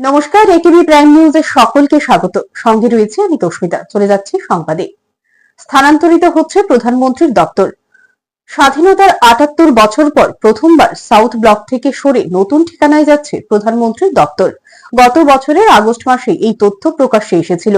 নমস্কার ATV prime সকলকে স্বাগত। সঙ্গে রয়েছে আমি তস্মিতা। চলে যাচ্ছি সংবাদে। স্থানান্তরিত হচ্ছে প্রধানমন্ত্রীর দপ্তর। স্বাধীনতার আটাত্তর বছর পর প্রথমবার সাউথ ব্লক থেকে সরে নতুন ঠিকানায় যাচ্ছে প্রধানমন্ত্রীর দপ্তর। গত বছরের আগস্ট মাসে এই তথ্য প্রকাশ্যে এসেছিল।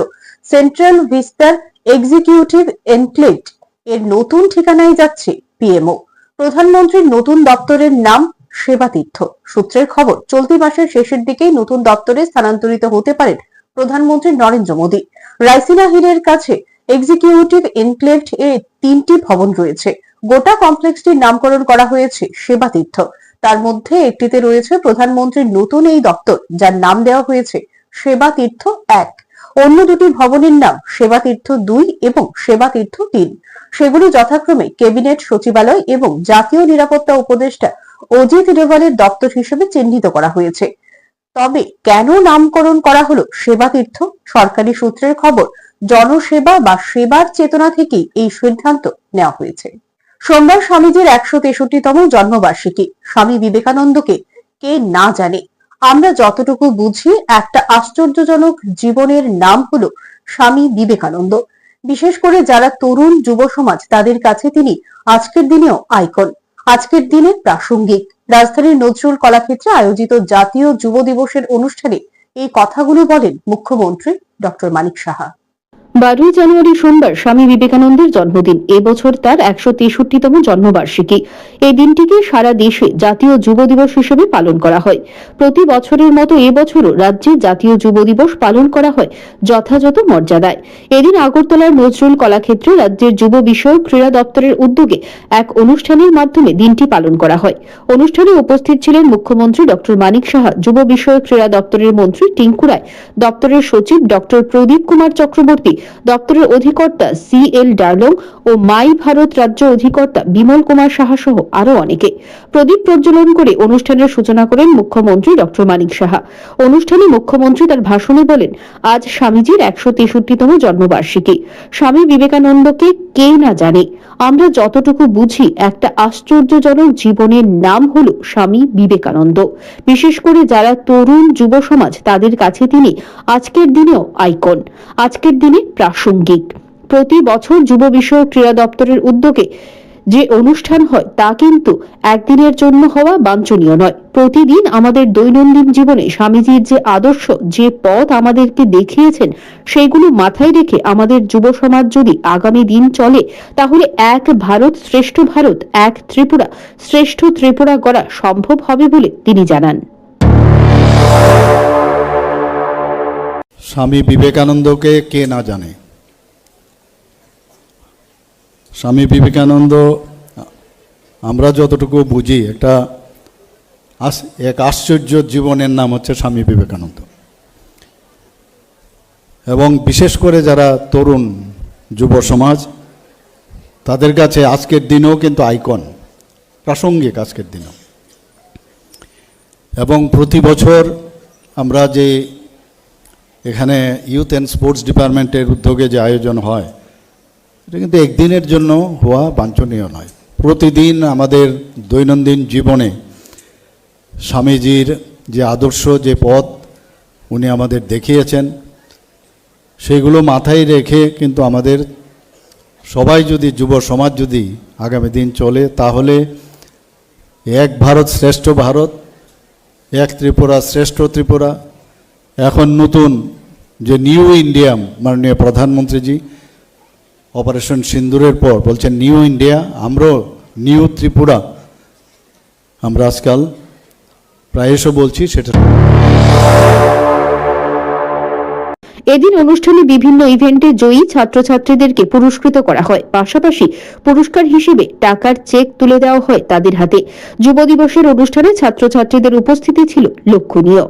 সেন্ট্রাল ভিস্টার এক্সিকিউটিভ এনক্লেট এর নতুন ঠিকানায় যাচ্ছে পিএমও প্রধানমন্ত্রীর নতুন দপ্তরের নাম সেবাতীর্থ। সূত্রের খবর, চলতি মাসের শেষের দিকেই নতুন দপ্তরে স্থানান্তরিত হতে পারেন প্রধানমন্ত্রী নরেন্দ্র মোদী। রাইসিনা হিলের কাছে এক্সিকিউটিভ এনক্লেভ এ তিনটি ভবন রয়েছে। গোটা কমপ্লেক্সটির নামকরণ করা হয়েছে সেবাতীর্থ। তার মধ্যে একটিতে রয়েছে প্রধানমন্ত্রীর নতুন এই দপ্তর, যার নাম দেওয়া হয়েছে সেবাতীর্থ এক। অন্য দুটি ভবনের নাম সেবাতীর্থ দুই এবং সেবাতীর্থ তিন। সেগুলি যথাক্রমে ক্যাবিনেট সচিবালয় এবং জাতীয় নিরাপত্তা উপদেষ্টা অজিত ডোভালের দপ্তর হিসেবে চিহ্নিত করা হয়েছে। তবে কেন নামকরণ করা হলো সেবাতীর্থ সরকারি সূত্রের খবর, জনসেবা বা সেবার চেতনা থেকেই এই সিদ্ধান্ত নেওয়া হয়েছে। সোমবার স্বামীজির একশো তেষট্টিতম জন্মবার্ষিকী। স্বামী বিবেকানন্দকে কে না জানে? আমরা যতটুকু বুঝি, একটা আশ্চর্যজনক জীবনের নাম হলো স্বামী বিবেকানন্দ। বিশেষ করে যারা তরুণ যুব সমাজ তাদের কাছে তিনি আজকের দিনেও আইকন। আজকের দিনে প্রাসঙ্গিক। রাজধানীর নজরুল কলাক্ষেত্রে আয়োজিত জাতীয় যুব দিবসের অনুষ্ঠানে এই কথাগুলো বলেন মুখ্যমন্ত্রী ডক্টর মানিক সাহা। বারোই জানুয়ারি সোমবার স্বামী বিবেকানন্দের জন্মদিন। এবছর তার একশো তেষট্টিতম জন্মবার্ষিকী। এই দিনটিকে সারা দেশে জাতীয় যুব দিবস হিসেবে পালন করা হয়। প্রতি বছরের মতো এবছরও রাজ্যে জাতীয় যুব দিবস পালন করা হয় যথাযথ মর্যাদায়। এদিন আগরতলার নজরুল কলাক্ষেত্রে রাজ্যের যুব বিষয়ক ক্রীড়া দপ্তরের উদ্যোগে এক অনুষ্ঠানের মাধ্যমে দিনটি পালন করা হয়। অনুষ্ঠানে উপস্থিত ছিলেন মুখ্যমন্ত্রী ডক্টর মানিক সাহা, যুব বিষয়ক ক্রীড়া দপ্তরের মন্ত্রী টিঙ্কু রায়, দপ্তরের সচিব ডক্টর প্রদীপ কুমার চক্রবর্তী দপ্তরের অধিকর্তা সি এল ডার্লং ও মাই ভারত রাজ্য অধিকর্তা বিমল কুমার সাহা সহ আরও অনেকে। প্রদীপ প্রজ্বলন করে অনুষ্ঠানের সূচনা করেন মুখ্যমন্ত্রী ডক্টর মানিক সাহা। অনুষ্ঠানে মুখ্যমন্ত্রী তার ভাষণে বলেন, আজ স্বামীজির একশো তেষট্টিতম জন্মবার্ষিকী। স্বামী বিবেকানন্দকে কে না জানে? আমরা যতটুকু বুঝি, একটা আশ্চর্যজনক জীবনের নাম হলো স্বামী বিবেকানন্দ। বিশেষ করে যারা তরুণ যুব সমাজ তাদের কাছে তিনি আজকের দিনেও আইকন। আজকের দিনে প্রাসঙ্গিক। প্রতি বছর যুব বিষয়ক ক্রীড়া দপ্তরের উদ্যোগে যে অনুষ্ঠান হয়, তা কিন্তু একদিনের জন্য হওয়া বাঞ্ছনীয় নয়। প্রতিদিন আমাদের দৈনন্দিন জীবনে স্বামীজির যে আদর্শ, যে পথ আমাদেরকে দেখিয়েছেন, সেগুলো মাথায় রেখে আমাদের যুব সমাজ যদি আগামী দিন চলে, তাহলে এক ভারত শ্রেষ্ঠ ভারত, এক ত্রিপুরা, শ্রেষ্ঠ ত্রিপুরা গড়া সম্ভব হবে বলে তিনি জানান। স্বামী বিবেকানন্দকে কে না জানে? স্বামী বিবেকানন্দ, আমরা যতটুকু বুঝি, একটা এক আশ্চর্য জীবনের নাম হচ্ছে স্বামী বিবেকানন্দ। এবং বিশেষ করে যারা তরুণ যুব সমাজ, তাদের কাছে আজকের দিনেও কিন্তু আইকন, প্রাসঙ্গিক আজকের দিনও। এবং প্রতি বছর আমরা যে এখানে ইউথ অ্যান্ড স্পোর্টস ডিপার্টমেন্টের উদ্যোগে যে আয়োজন হয়, এটা কিন্তু একদিনের জন্য হওয়া বাঞ্ছনীয় নয়। প্রতিদিন আমাদের দৈনন্দিন জীবনে স্বামীজির যে আদর্শ, যে পথ উনি আমাদের দেখিয়েছেন, সেগুলো মাথায় রেখে কিন্তু আমাদের সবাই যদি, যুব সমাজ যদি আগামী দিন চলে, তাহলে এক ভারত শ্রেষ্ঠ ভারত, এক ত্রিপুরা শ্রেষ্ঠ ত্রিপুরা এখন নতুন যে নিউ ইন্ডিয়া মাননীয় প্রধানমন্ত্রীজি, অপারেশন সিন্দুরের পর বলছেন নিউ ইন্ডিয়া, আমরাও নিউ ত্রিপুরা। আমরা আজকাল প্রায়শ বলছি সেটা। এদিন অনুষ্ঠানে বিভিন্ন ইভেন্টে জয়ী ছাত্রছাত্রীদেরকে পুরস্কৃত করা হয়। পাশাপাশি পুরস্কার হিসেবে টাকার চেক তুলে দেওয়া হয় তাদের হাতে। যুব দিবসের অনুষ্ঠানে ছাত্রছাত্রীদের উপস্থিতি ছিল লক্ষণীয়।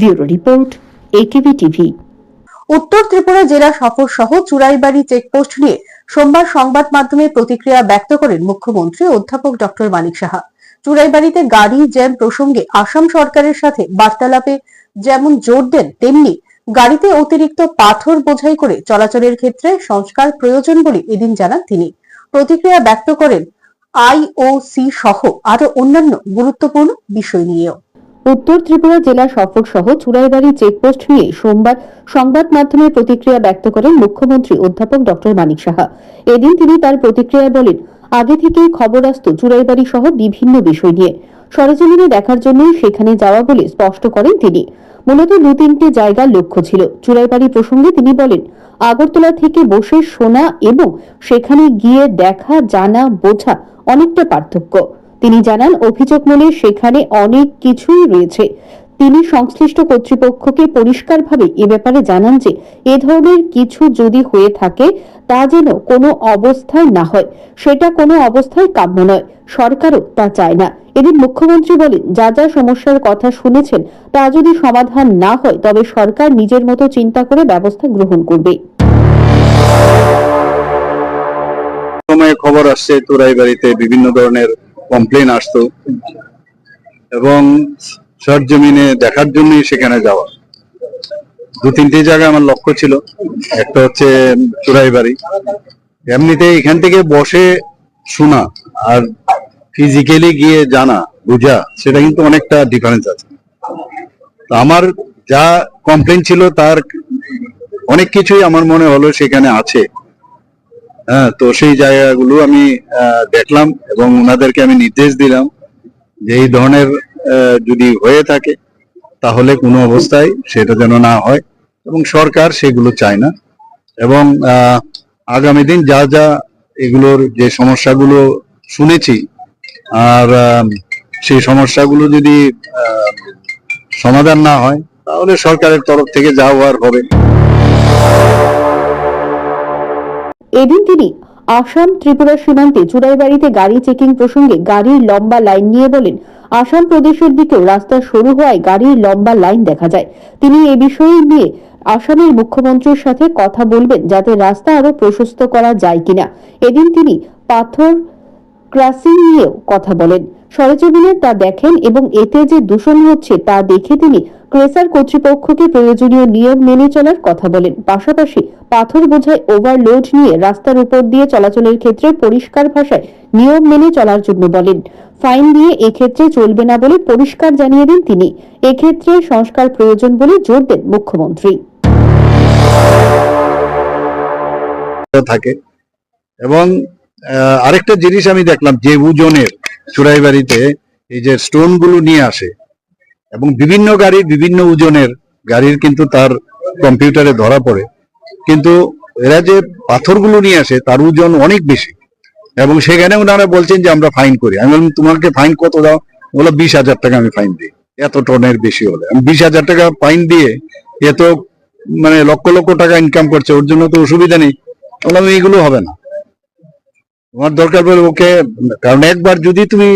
ব্যুরো রিপোর্ট এটিভি টিভি উত্তর ত্রিপুরা জেলা সফর সহ চুরাইবাড়ি চেকপোস্ট নিয়ে সোমবার সংবাদ মাধ্যমে প্রতিক্রিয়া ব্যক্ত করেন মুখ্যমন্ত্রী অধ্যাপক ডক্টর মানিক সাহা। চুরাইবাড়িতে গাড়ি জ্যাম প্রসঙ্গে আসাম সরকারের সাথে বার্তালাপে যেমন জোর দেন, তেমনি গাড়িতে অতিরিক্ত পাথর বোঝাই করে চলাচলের ক্ষেত্রে সংস্কার প্রয়োজন বলে এদিন জানান তিনি। প্রতিক্রিয়া ব্যক্ত করেন আইওসি সহ আরও অন্যান্য গুরুত্বপূর্ণ বিষয় নিয়েও। উত্তর ত্রিপুরা জেলা সফর সহ চুড়াইবাড়ি চেকপোস্ট নিয়ে সোমবার সংবাদ মাধ্যমে প্রতিক্রিয়া ব্যক্ত করেন মুখ্যমন্ত্রী অধ্যাপক ডক্টর মানিক সাহা। এদিন তিনি তার প্রতিক্রিয়ায় বলেন, আগে থেকেই খবর আসত চুড়াইবাড়ি সহ বিভিন্ন বিষয় নিয়ে। সরেজমিনে দেখার জন্যই সেখানে যাওয়া বলে স্পষ্ট করেন তিনি। মূলত দু তিনটে জায়গার লক্ষ্য ছিল। চুড়াইবাড়ি প্রসঙ্গে তিনি বলেন, আগরতলা থেকে বসে শোনা এবং সেখানে গিয়ে দেখা, জানা, বোঝা অনেকটা পার্থক্য। তিনি জানান অভিযোগ মনে সেখানে অনেক কিছুই রয়েছে। তিনি সংশ্লিষ্ট কর্তৃপক্ষকে পরিষ্কারভাবে এ ব্যাপারে জানান যে, এ ধরনের কিছু যদি হয়ে থাকে, তা যেন কোনো অবস্থায় না হয়। সেটা কোনো অবস্থায় কাম্য নয়। সরকারও তা চায় না। এদিন মুখ্যমন্ত্রী বলেন, যা যা সমস্যার কথা শুনেছেন, তা যদি সমাধান না হয়, তবে সরকার নিজের মতো চিন্তা করে ব্যবস্থা গ্রহণ করবে। খবর আসছে তোরাই বাড়িতে বিভিন্ন ধরনের কমপ্লেন আসতো। এবং সরজমিনে দেখার জন্যই সেখানে যাওয়া। দু তিনটে জায়গায় আমার লক্ষ্য ছিল। একটা হচ্ছে চুরাই বাড়ি। এমনিতে এখান থেকে বসে শোনা আর ফিজিক্যালি গিয়ে জানা, বোঝা, সেটা কিন্তু অনেকটা ডিফারেন্স আছে। তো আমার যা কমপ্লেন ছিল তার অনেক কিছুই আমার মনে হলো সেখানে আছে। হ্যাঁ তো সেই জায়গাগুলো আমি দেখলাম এবং ওনাদেরকে আমি নির্দেশ দিলাম যে এই ধরনের যদি হয়ে থাকে, তাহলে কোনো অবস্থায় সেটা যেন না হয় এবং সরকার সেগুলো চায় না। এবং আগামী দিন যা যা এগুলোর যে সমস্যাগুলো শুনেছি, আর সেই সমস্যাগুলো যদি সমাধান না হয়, তাহলে সরকারের তরফ থেকে যা হওয়ার হবে। এদিন তিনি আসাম ত্রিপুরা সীমান্তে চুড়াইবাড়িতে গাড়ি চেকিং প্রসঙ্গে গাড়ির লম্বা লাইন নিয়ে বলেন, আসাম প্রদেশের দিকেও রাস্তা সরু হওয়ায় গাড়ির লম্বা লাইন দেখা যায়। তিনি এ বিষয়ে নিয়ে আসামের মুখ্যমন্ত্রীর সাথে কথা বলবেন যাতে রাস্তা আরও প্রশস্ত করা যায় কিনা। এদিন তিনি পাথর ক্রাসিং নিয়েও কথা বলেন। সরেজমিনে তা দেখেন এবং এতে যে দূষণ হচ্ছে তা দেখে তিনি ক্রেসার কর্তৃপক্ষকে প্রয়োজনীয় নিয়ম মেনে চলার কথা বলেন। পাশাপাশি পাথর বোঝাই ওভারলোড নিয়ে রাস্তার উপর দিয়ে চলাচলের ক্ষেত্রে পরিষ্কার ভাষায় নিয়ম মেনে চলার জন্য বলেন। ফাইন দিয়ে এক্ষেত্রে চলবে না বলে পরিষ্কার জানিয়ে দেন তিনি। এক্ষেত্রে সংস্কার প্রয়োজন বলে জোর দেন মুখ্যমন্ত্রী। থাকে। এবং আরেকটা জিনিস আমি দেখলাম, যে ওজনের চুড়াইবাড়িতে এই যে স্টোনগুলো নিয়ে আসে এবং বিভিন্ন গাড়ির বিভিন্ন ওজনের গাড়ির কিন্তু তার কম্পিউটারে ধরা পড়ে। কিন্তু এরা যে পাথরগুলো নিয়ে আসে তার ওজন অনেক বেশি এবং সেখানে ওনারা বলছেন যে আমরা ফাইন করি। আমি বললাম, তোমাকে ফাইন কত দাও? বলো বিশ হাজার টাকা আমি ফাইন দিই। এত টনের বেশি হলে। বিশ হাজার টাকা ফাইন দিয়ে এত মানে লক্ষ লক্ষ টাকা ইনকাম করছে, ওর জন্য তো অসুবিধা নেই। বললাম, এইগুলো হবে না। তোমার দরকার পড়ে ওকে, কারণ একবার যদি তুমি,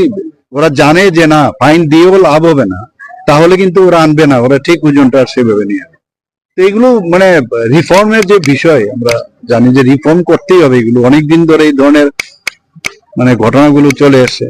ওরা জানে যে না ফাইন দিয়েও লাভ হবে না, তাহলে কিন্তু ওরা আনবে না, ওরা ঠিক ওজনটা সেভাবে নিয়ে আনবে তো এগুলো মানে রিফর্মের যে বিষয়, আমরা জানি যে রিফর্ম করতেই হবে এগুলো। অনেকদিন ধরে এই ধরনের মানে ঘটনাগুলো চলে এসছে।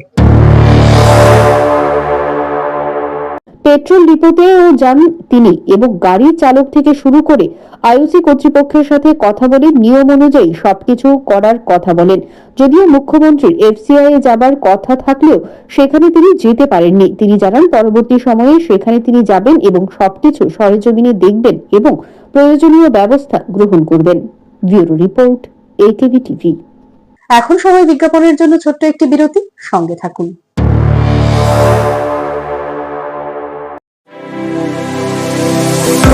পেট্রোল ডিপোতেও যান তিনি এবং গাড়ির চালক থেকে শুরু করে আইওসি কর্তৃপক্ষের সাথে কথা বলে নিয়ম অনুযায়ী সবকিছু করার কথা বলেন। যদিও মুখ্যমন্ত্রীর এফসিআই এ যাবার কথা থাকলেও সেখানে তিনি যেতে পারেননি। তিনি জানান, পরবর্তী সময়ে সেখানে তিনি যাবেন এবং সবকিছু সরেজমিনে দেখবেন এবং প্রয়োজনীয় ব্যবস্থা গ্রহণ করবেন। Bureau report AKB TV. এখন সময় বিজ্ঞাপনের জন্য ছোট্ট একটি বিরতি, সঙ্গে থাকুন।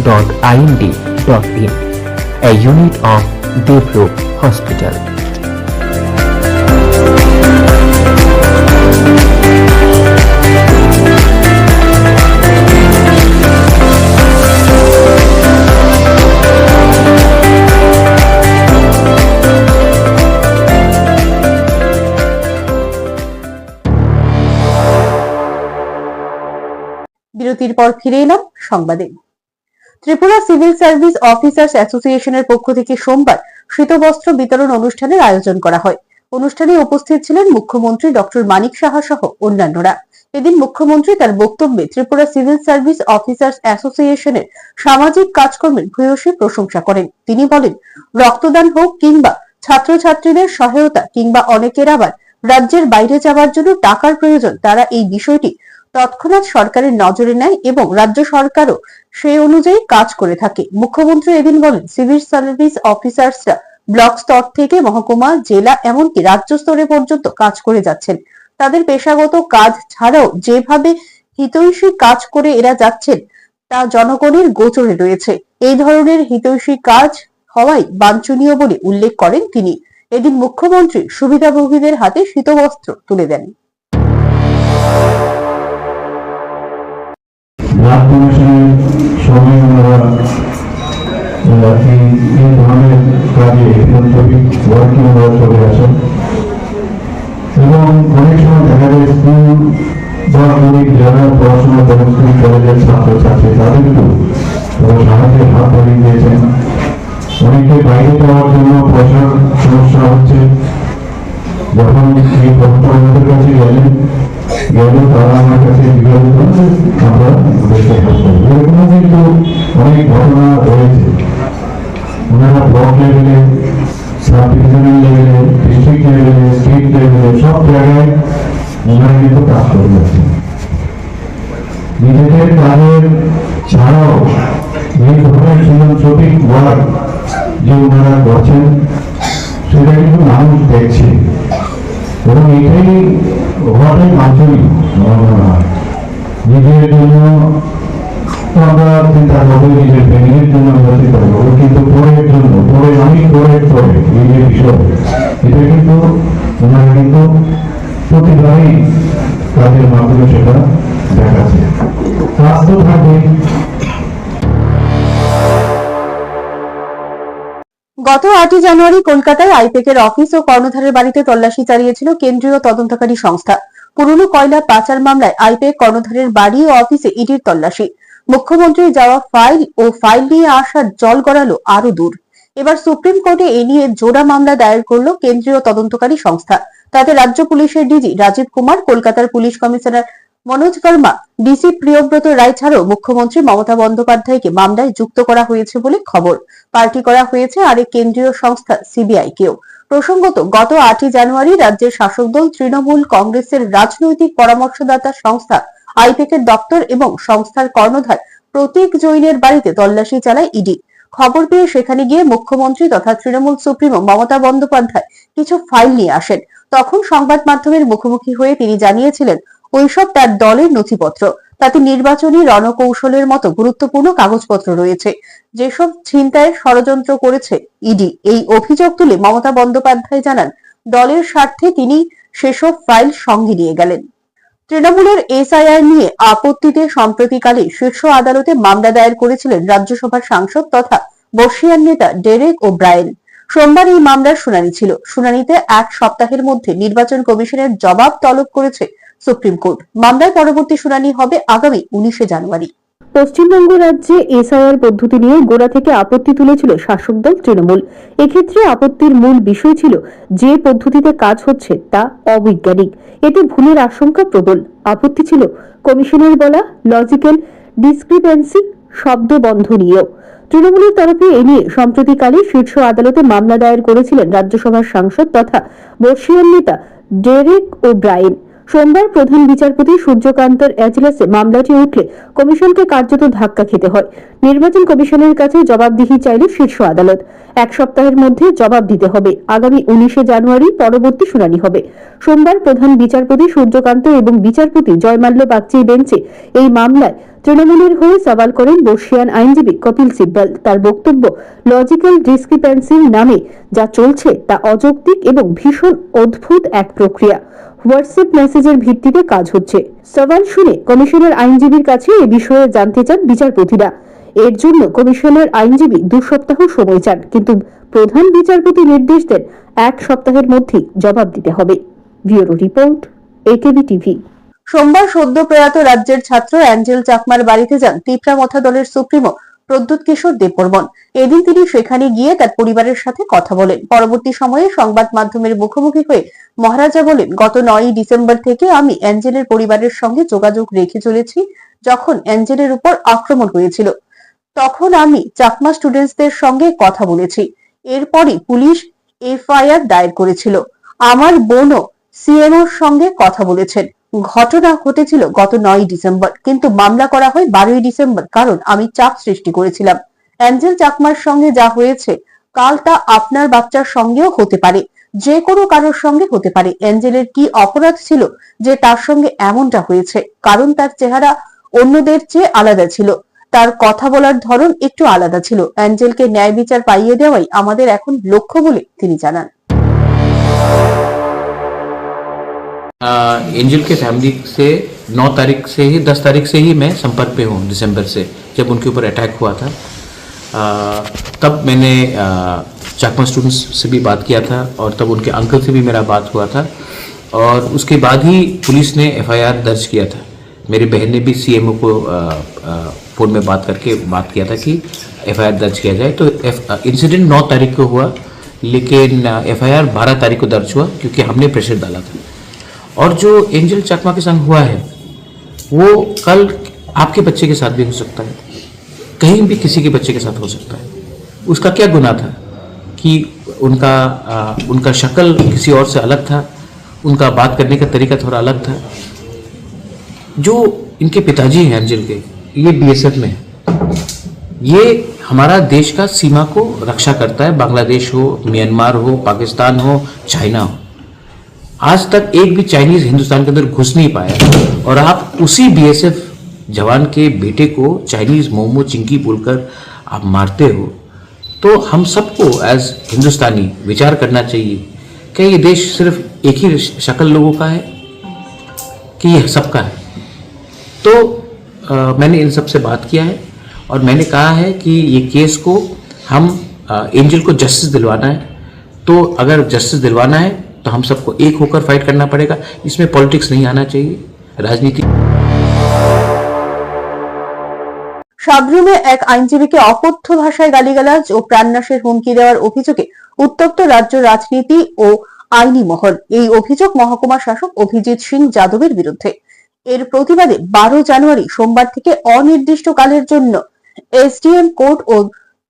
www.neins.ind.in a unit of Devlook Hospital. বিরতির পর ফিরে এলাম সংবাদে ত্রিপুরা সিভিল সার্ভিস অফিসার্স অ্যাসোসিয়েশনের পক্ষ থেকে সোমবার শীতবস্ত্র বিতরণ অনুষ্ঠানের আয়োজন করা হয়। অনুষ্ঠানে উপস্থিত ছিলেন মুখ্যমন্ত্রী ডক্টর মানিক সাহা সহ অন্যান্যরা। এদিন মুখ্যমন্ত্রী তার বক্তব্যে ত্রিপুরা সিভিল সার্ভিস অফিসার্স অ্যাসোসিয়েশনের সামাজিক কাজকর্মের ভূয়সী প্রশংসা করেন। তিনি বলেন, রক্তদান হোক কিংবা ছাত্রছাত্রীদের সহায়তা কিংবা অনেকের আবার রাজ্যের বাইরে যাওয়ার জন্য টাকার প্রয়োজন, তারা এই বিষয়টি তৎক্ষণাৎ সরকারের নজরে নেয় এবং রাজ্য সরকারও সেই অনুযায়ী কাজ করে থাকে। মুখ্যমন্ত্রী এদিন বলেন, সিভিল সার্ভিস অফিসার্সরা ব্লক স্তর থেকে মহকুমা, জেলা এমনকি রাজ্য স্তরে পর্যন্ত কাজ করে যাচ্ছেন। তাদের পেশাগত কাজ ছাড়াও যেভাবে হিতৈষী কাজ করে এরা যাচ্ছেন, তা জনগণের গোচরে রয়েছে। এই ধরনের হিতৈষী কাজ হওয়াই বাঞ্ছনীয় বলে উল্লেখ করেন তিনি। এদিন মুখ্যমন্ত্রী সুবিধাভোগীদের হাতে শীতবস্ত্র তুলে দেন। ব্লাড ডোনেশনের সময় আহ, এই অনেকে বাইরে যাওয়ার জন্য পয়সার সমস্যা হচ্ছে। যখন এই খবরটা আমাদের কাছে গেলেন গেলে তারা আমার কাছে জিজ্ঞাসা করলেন আমরা করব। কিন্তু অনেক ঘটনা রয়েছে। ওনারা ব্লক লেভেলে সাব ডিভিশনাল লেভেলে ডিস্ট্রিক্ট লেভেলে স্টেট লেভেলে সব জায়গায় ওনারা কিন্তু কাজ করে যাচ্ছেন। নিজেদের কাজের ছাড়াও এই ধরনের ফিলান্থ্রপিক ওয়ার্ক যে ওনারা করছেন। সেটা কিন্তু মানুষ দেখছে। এবং এটাই হওয়াটাই বাঞ্ছনীয়। নিজের জন্য আমরা চিন্তা করব নিজের ফ্যামিলির জন্য আমরা চিন্তা করব কিন্তু পরের জন্য পরে আমি পরের পরে, এই যে বিষয়। এটা কিন্তু ওনারা কিন্তু প্রতিবারই কাজের মাধ্যমে সেটা দেখাচ্ছে। কাজ তো আটই জানুয়ারি কলকাতায় আইপেকের অফিস ও কর্ণধারের বাড়িতে তল্লাশি চালিয়েছিল কেন্দ্রীয় তদন্তকারী সংস্থা। পুরনো কয়লা পাচার মামলায় আইপেক কর্ণধারের বাড়ি ও অফিসে ইডির তল্লাশি। মুখ্যমন্ত্রীর যাওয়া ফাইল ও ফাইল নিয়ে আসার জল গড়ালো আরও দূর। এবার সুপ্রিম কোর্টে এ নিয়ে জোড়া মামলা দায়ের করল কেন্দ্রীয় তদন্তকারী সংস্থা। তাতে রাজ্য পুলিশের ডিজি রাজীব কুমার, কলকাতার police commissioner Manoj Verma DC Priyabrata Roy ছাড়াও মুখ্যমন্ত্রী মমতা বন্দ্যোপাধ্যায়কে মামলায় যুক্ত করা হয়েছে বলে খবর। পাল্টি করা হয়েছে আরেক কেন্দ্রীয় সংস্থা সিবিআই কেও প্রসঙ্গত, গত আটই জানুয়ারি রাজ্যের শাসক দল তৃণমূল কংগ্রেসের রাজনৈতিক পরামর্শদাতা সংস্থা আইপেকের দপ্তর এবং সংস্থার কর্ণধার প্রতীক জৈনের বাড়িতে তল্লাশি চালায় ইডি। খবর পেয়ে সেখানে গিয়ে মুখ্যমন্ত্রী তথা তৃণমূল সুপ্রিমো মমতা বন্দ্যোপাধ্যায় কিছু ফাইল নিয়ে আসেন। তখন সংবাদ মাধ্যমের মুখোমুখি হয়ে তিনি জানিয়েছিলেন ওইসব তার দলের নথিপত্র। তাতে নির্বাচনী রণকৌশলের মতো গুরুত্বপূর্ণ কাগজপত্র রয়েছে। যেসব ছিনতাইয়ের ষড়যন্ত্র করেছে ইডি, এই অভিযোগ তুলে মমতা বন্দ্যোপাধ্যায় জানান, দলের স্বার্থে তিনি সেসব ফাইল সঙ্গে নিয়ে গেলেন। তৃণমূলের এসআইআর নিয়ে আপত্তিতে সম্প্রতিকালে শীর্ষ আদালতে মামলা দায়ের করেছিলেন রাজ্যসভার সাংসদ তথা বর্ষিয়ান নেতা ডেরেক ও ব্রায়েন সোমবার এই মামলার শুনানি ছিল। শুনানিতে এক সপ্তাহের মধ্যে নির্বাচন কমিশনের জবাব তলব করেছে সুপ্রিম কোর্ট। মামলার পরবর্তী শুনানি হবে আগামী উনিশে জানুয়ারি। পশ্চিমবঙ্গ রাজ্যে এসআইআর পদ্ধতি নিয়ে গোড়া থেকে আপত্তি তুলেছিল শাসক দল তৃণমূল। এক্ষেত্রে আপত্তির মূল বিষয় ছিল যে পদ্ধতিতে কাজ হচ্ছে তা অবৈজ্ঞানিক। এতে ভুলের আশঙ্কা প্রবল। আপত্তি ছিল কমিশনের বলা লজিক্যাল ডিসক্রিপেন্সি শব্দ বন্ধ নিয়েও তৃণমূলের তরফে এ নিয়ে সম্প্রতিকালে শীর্ষ আদালতে মামলা দায়ের করেছিলেন রাজ্যসভার সাংসদ তথা বর্ষীয়ান নেতা ডেরেক ও ব্রায়েন সোমবার প্রধান বিচারপতি সূর্যকান্তর এজলাসে মামলাটি উঠলে কমিশনকে কার্যত ধাক্কা খেতে হয়। নির্বাচন কমিশনের কাছে জবাবদিহি চাইল শীর্ষ আদালত। এক সপ্তাহের মধ্যে জবাব দিতে হবে। আগামী উনিশে জানুয়ারি পরবর্তী শুনানি হবে। সোমবার প্রধান বিচারপতি সূর্যকান্ত এবং বিচারপতি জয়মাল্য বাগচির বেঞ্চে এই মামলায় তৃণমূলের হয়ে সওয়াল করেন বর্ষিয়ান আইনজীবী কপিল সিব্বল। তার বক্তব্য, লজিক্যাল ডিসক্রিপেন্সির নামে যা চলছে তা অযৌক্তিক এবং ভীষণ অদ্ভুত এক প্রক্রিয়া। হোয়াটসঅ্যাপ মেসেজের ভিত্তিতে কাজ হচ্ছে। সওয়াল শুনে কমিশনের আইনজীবীর কাছে এ বিষয়ে জানতে চান বিচারপতিরা। এর জন্য কমিশনের আইনজীবী দু সপ্তাহ সময় চান, কিন্তু প্রধান বিচারপতি নির্দেশ দেন এক সপ্তাহের মধ্যেই জবাব দিতে হবে। Bureau report AKB TV. সোমবার সদ্য প্রয়াত রাজ্যের ছাত্র অ্যাঞ্জেল চাকমার বাড়িতে যান তিপ্রামথা দলের সুপ্রিমো প্রদ্যুৎ কিশোর দেববর্মন। এদিন তিনি সেখানে গিয়ে তার পরিবারের সাথে কথা বলেন। পরবর্তী সময়ে সংবাদ মাধ্যমের মুখোমুখি হয়ে মহারাজা বলেন, গত নয়ই ডিসেম্বর থেকে আমি অ্যাঞ্জেলের পরিবারের সঙ্গে যোগাযোগ রেখে চলেছি যখন অ্যাঞ্জেলের উপর আক্রমণ হয়েছিল। তখন আমি চাকমা স্টুডেন্টসদের সঙ্গে কথা বলেছি। এরপরই পুলিশ এফআইআর দায়ের করেছিল। আমার বোনও সিএমওর সঙ্গে কথা বলেছেন। ঘটনা ঘটেছিল গত নয় ডিসেম্বর, কিন্তু মামলা করা হয় বারোই ডিসেম্বর, কারণ আমি চাপ সৃষ্টি করেছিলাম। অ্যাঞ্জেল চাকমার সঙ্গে যা হয়েছে, কাল তা আপনার বাচ্চার সঙ্গেও হতে পারে, যে কোনো কারোর সঙ্গে হতে পারে। অ্যাঞ্জেলের কি অপরাধ ছিল যে তার সঙ্গে এমনটা হয়েছে? কারণ তার চেহারা অন্যদের চেয়ে আলাদা ছিল। তার কথা বলার ধরন একটু আলাদা ছিল অ্যাঞ্জেলকে ন্যায় বিচার পাইয়ে দেওয়াই আমাদের এখন লক্ষ্য বলে তিনি জানান आ, एंजल के फैमिली से 9 तारीख से ही 10 तारीख से ही मैं संपर्क पे हूँ दिसंबर से जब उनके ऊपर अटैक हुआ था आ, तब मैंने आ, चाकमा स्टूडेंट्स से भी बात किया था और तब उनके अंकल से भी मेरा बात हुआ था और उसके बाद ही पुलिस ने एफआईआर दर्ज किया था मेरी बहन ने भी सीएमओ को फ़ोन में बात करके बात किया था कि एफआईआर दर्ज किया जाए। तो इंसिडेंट नौ तारीख को हुआ लेकिन एफआईआर 12 तारीख को दर्ज हुआ क्योंकि हमने प्रेशर डाला था। और जो एंजल चकमा के संग हुआ है वो कल आपके बच्चे के साथ भी हो सकता है। कहीं भी किसी के बच्चे के साथ हो सकता है। उसका क्या गुना था कि उनका आ, उनका शक्ल किसी और से अलग था उनका बात करने का तरीका थोड़ा अलग था। जो इनके पिताजी हैं एंजल के, ये बीएसएफ में है। ये हमारा देश का सीमा को रक्षा करता है। बांग्लादेश हो, म्यांमार हो, पाकिस्तान हो, चाइना हो। आज तक एक भी चाइनीज़ हिंदुस्तान के अंदर घुस नहीं पाया और आप उसी बीएसएफ जवान के बेटे को चाइनीज़ मोमो चिंकी बोलकर आप मारते हो तो हम सबको एज हिंदुस्तानी विचार करना चाहिए, क्या ये देश सिर्फ़ एक ही शक्ल लोगों का है कि ये सबका है? तो अ, मैंने इन सब से बात किया है और मैंने कहा है कि ये केस को हम अ, एंजल को जस्टिस दिलवाना है तो अगर जस्टिस दिलवाना है तो हम सबको एक होकर फाइट करना पड़ेगा इसमें पॉलिटिक्स नहीं आना चाहिए राजनीति সাবরুমে এক আইনজীবীকে অকথ্য ভাষায় গালিগালাজ ও প্রাণনাশের হুমকি দেওয়ার অভিযোগে উত্তপ্ত রাজ্য রাজনীতি ও আইনি মহল এই অভিযোগ মহকুমা শাসক অভিজিৎ সিং যাদবের বিরুদ্ধে এর প্রতিবাদে বারো জানুয়ারি সোমবার থেকে অনির্দিষ্টকালের জন্য এসডিএম কোর্ট ও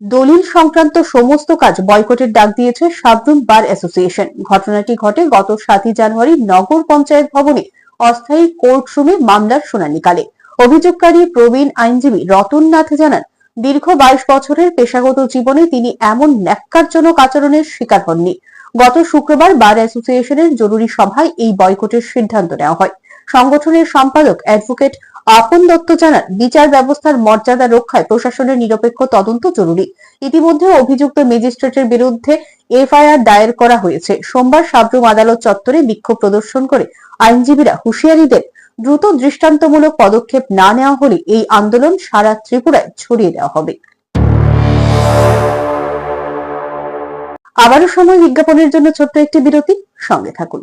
দলিল সংক্রান্ত সমস্ত কাজ বয়কটের ডাক দিয়েছে সাবরুম বার অ্যাসোসিয়েশন। ঘটনাটি ঘটে গত সাতই জানুয়ারি নগর পঞ্চায়েত ভবনে। অস্থায়ী কোর্ট রুমে মামলার শুনানিকালে অভিযোগকারী প্রবীণ আইনজীবী রতন নাথ জানান, দীর্ঘ বাইশ বছরের পেশাগত জীবনে তিনি এমন ন্যাক্কারজনক আচরণের শিকার হননি। গত শুক্রবার বার অ্যাসোসিয়েশনের জরুরি সভায় এই বয়কটের সিদ্ধান্ত নেওয়া হয়। সংগঠনের সম্পাদক অ্যাডভোকেট আপন দত্ত জানান, বিচার ব্যবস্থার মর্যাদা রক্ষায় প্রশাসনের নিরপেক্ষ তদন্ত জরুরি। ইতিমধ্যে অভিযুক্ত ম্যাজিস্ট্রেটের বিরুদ্ধে এফআইআর দায়ের করা হয়েছে। সোমবার সাবরুম আদালত চত্বরে বিক্ষোভ প্রদর্শন করে আইনজীবীরা হুঁশিয়ারি দেন, দ্রুত দৃষ্টান্তমূলক পদক্ষেপ না নেওয়া হলে এই আন্দোলন সারা ত্রিপুরায় ছড়িয়ে দেওয়া হবে। আবারও সময় বিজ্ঞাপনের জন্য ছোট্ট একটি বিরতি, সঙ্গে থাকুন।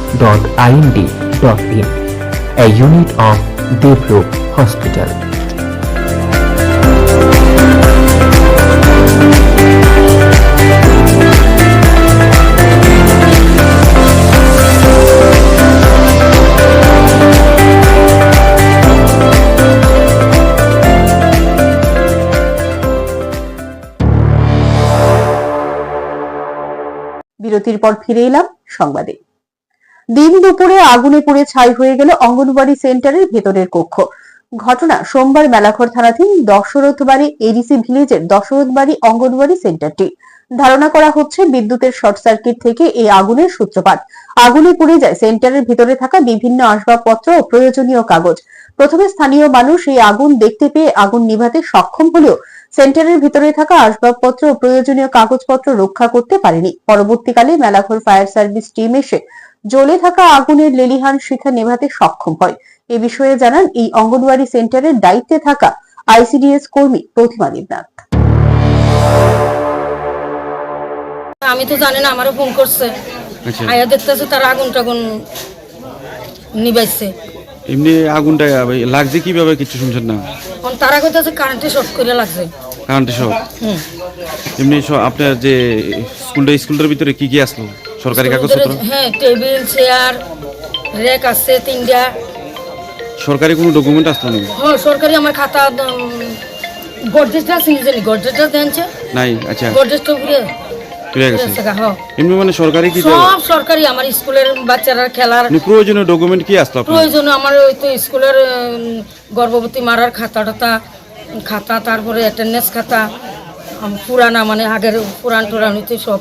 www.mains.ind.in a unit of Deeprook Hospital. বিরতির পর ফিরে এলাম সংবাদে দিন দুপুরে আগুনে পুড়ে ছাই হয়ে গেল অঙ্গনওয়াড়ি সেন্টারের ভেতরের কক্ষ। ঘটনা সোমবার মেলাঘর থানাধীন দশরথ বাড়ি এডিসি ভিলেজের দশরথ বাড়ি অঙ্গনওয়াড়ি সেন্টারটি। ধারণা করা হচ্ছে বিদ্যুতের শর্ট সার্কিট থেকে এই আগুনের সূত্রপাত। আগুনে পুড়ে যায় সেন্টারের ভিতরে থাকা বিভিন্ন আসবাবপত্র ও প্রয়োজনীয় কাগজ। প্রথমে স্থানীয় মানুষ এই আগুন দেখতে পেয়ে আগুন নিভাতে সক্ষম হলেও সেন্টারের ভিতরে থাকা আসবাবপত্র ও প্রয়োজনীয় কাগজপত্র রক্ষা করতে পারেনি। পরবর্তীকালে মেলাঘর ফায়ার সার্ভিস টিম এসে জ্বলে থাকা আগুনের লেলিহান শিখা নেভাতে সক্ষম হয়। এ বিষয়ে জানান এই অঙ্গনওয়াড়ি সেন্টারের দায়িত্বে থাকা আইসিডিএস কর্মী প্রতিমা দেবনাথ। আমি তো জানি না আমারও ফোন করছে। আয়া দেখতেছে তার আগুন টাগুন নিবাইছে। এমনি আগুনটা লাগছে কীভাবে কিছু শুনছেন না? তারা কইতেছে কারেন্টে শর্ট করে লাগছে। কারেন্টে হুম। এমনি সব আপনার যে স্কুলটা স্কুলটার ভিতরে কি কি আসলো? সরকারি কাগজপত্র? হ্যাঁ টেবিল চেয়ার রেক আছে তিনটা। সরকারি কোনো ডকুমেন্ট আসলো না হ্যাঁ সরকারি আমার খাতা গডরেজটা আছে নিজে দেনছে নাই আচ্ছা। গডরেজটা ঘুরে হ্যাঁ। এমনি মানে সরকারি কি সব সরকারি আমার স্কুলের বাচ্চারা খেলার মানে প্রয়োজনীয় ডকুমেন্ট কি আসলো প্রয়োজন আমার ওই তো স্কুলের গর্ভবতী মারার খাতা টাতা খাতা তারপরে অ্যাটেন্ডেন্স খাতা পুরানা মানে আগের পুরান টুরান হইতে সব।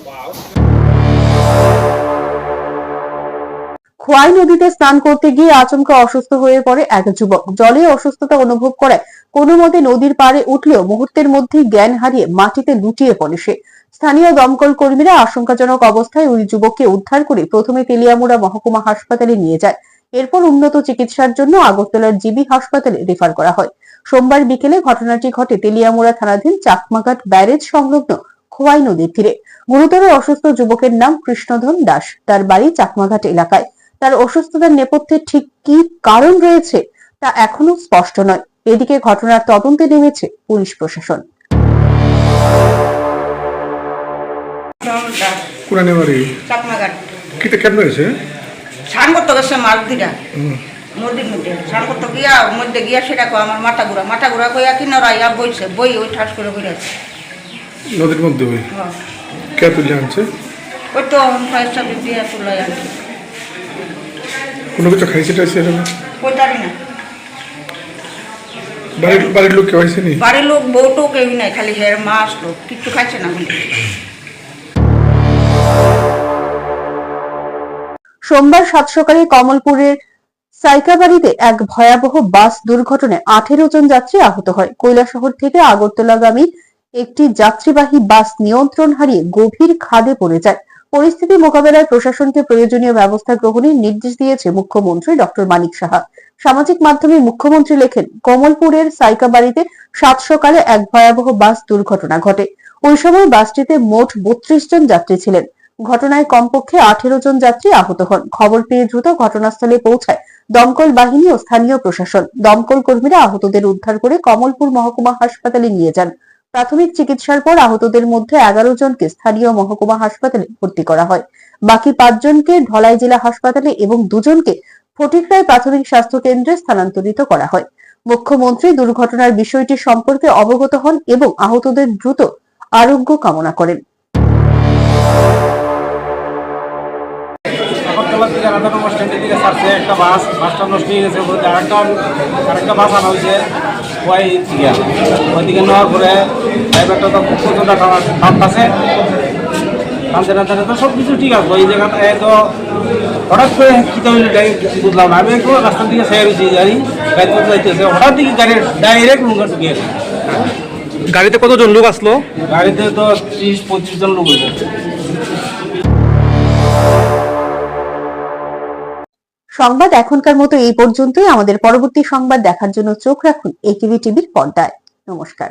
খোয়াই নদীতে স্নান করতে গিয়ে আচমকা অসুস্থ হয়ে পড়ে এক যুবক। জলে অসুস্থতা অনুভব করে। কোনো মতে নদীর পাড়ে উঠলেও মুহূর্তের মধ্যেই জ্ঞান হারিয়ে মাটিতে লুটিয়ে পড়ে সে। স্থানীয় দমকল কর্মীরা আশঙ্কাজনক অবস্থায় ওই যুবককে উদ্ধার করে প্রথমে তেলিয়ামুড়া মহকুমা হাসপাতালে নিয়ে যায়। এরপর উন্নত চিকিৎসার জন্য আগরতলার জিবি হাসপাতালে রেফার করা হয়। সোমবার বিকেলে ঘটনাটি ঘটে তেলিয়ামুড়া থানাধীন চাকমাঘাট ব্যারেজ সংলগ্ন খোয়াই নদীর তীরে। গুরুতর অসুস্থ যুবকের নাম কৃষ্ণধন দাস। তার বাড়ি চাকমাঘাট এলাকায়। তার অসুস্থতার নেপথ্যে ঠিক কি কারণ রয়েছে তা এখনও স্পষ্ট নয়। এদিকে ঘটনার তদন্তে নেমেছে পুলিশ প্রশাসন। পুরানি বাড়ি? চাকমাঘাট। কিতে কেমন হয়েছে? স্নান করতে গেছে নদীর মধ্যে। স্নান করতে গিয়া মধ্যে গিয়া সেটা কো আমার মাথা ঘুরা মাথা ঘুরা কইয়া কিনারা ইয়া বইছে বই ওই ঠাস করে ঘুরে আছে। নদীর মধ্যে ওই হ্যাঁ। কে তুলে আনছে? ওই তো ফায়ার সার্ভিস দিয়ে তুলাই আনছে। কোনো কিছু খাইছে টাইছে এরকম কইতারি না। বাড়ির বাড়ির লোক কেউ হয়েছে নি? বাড়ির লোক বউটো কেউই নাই খালি হের মা আসলো কিচ্ছু খাইছে না। বলে সোমবার সাত সকালে কমলপুরের সাইকাবাড়িতে এক ভয়াবহ বাস দুর্ঘটনায় আঠেরো জন যাত্রী আহত হয়। কৈলাসহর থেকে আগরতলাগামী একটি যাত্রীবাহী বাস নিয়ন্ত্রণ হারিয়ে গভীর খাদে পড়ে যায়। পরিস্থিতি মোকাবেলায় প্রশাসনকে প্রয়োজনীয় ব্যবস্থা গ্রহণের নির্দেশ দিয়েছে মুখ্যমন্ত্রী ডক্টর মানিক সাহা। সামাজিক মাধ্যমে মুখ্যমন্ত্রী লেখেন, কমলপুরের সাইকাবাড়িতে সাত সকালে এক ভয়াবহ বাস দুর্ঘটনা ঘটে। ওই সময় বাসটিতে মোট বত্রিশ জন যাত্রী ছিলেন। ঘটনায় কমপক্ষে আঠেরো জন যাত্রী আহত হন। খবর পেয়ে দ্রুত ঘটনাস্থলে পৌঁছায় দমকল বাহিনী ও স্থানীয় প্রশাসন। দমকল কর্মীরা আহতদের উদ্ধার করে কমলপুর মহকুমা হাসপাতালে নিয়ে যান। প্রাথমিক চিকিৎসার পর আহতদের মধ্যে এগারো জনকে স্থানীয় মহকুমা হাসপাতালে ভর্তি করা হয়। বাকি পাঁচজনকে ধলাই জেলা হাসপাতালে এবং দুজনকে ফটিকরায় প্রাথমিক স্বাস্থ্য কেন্দ্রে স্থানান্তরিত করা হয়। মুখ্যমন্ত্রী দুর্ঘটনার বিষয়টি সম্পর্কে অবগত হন এবং আহতদের দ্রুত আরোগ্য কামনা করেন। আগরতলার দিকে রাধা নম্বর স্ট্যান্ডের দিকে ছাড়ছে। একটা বাস বাসটা নষ্ট হয়ে গেছে। আরেকটা আরেকটা বাস আনা হয়েছে ওই দিকে ওই দিকে নেওয়ার পরে ড্রাইভারটা তো পর্যন্ত টানতেছে। টানতে টানতে তো সব কিছু ঠিক আছে। ওই জায়গাটা তো হঠাৎ করে কী হইলে বুঝলাম না। আমি একটু রাস্তার দিকে সেরে গেছি গাড়ি গাড়ি করতে যাইতেছে। হঠাৎ দিকে গাড়ি ডাইরেক্ট লুঙ্গা ঢুকিয়ে গাড়িতে কতজন লোক আসলো? গাড়িতে তো ত্রিশ পঁয়ত্রিশ জন লোক হয়েছে। সংবাদ এখনকার মতো এই পর্যন্তই। আমাদের পরবর্তী সংবাদ দেখার জন্য চোখ রাখুন এটিভি টিভির পর্দায়। নমস্কার।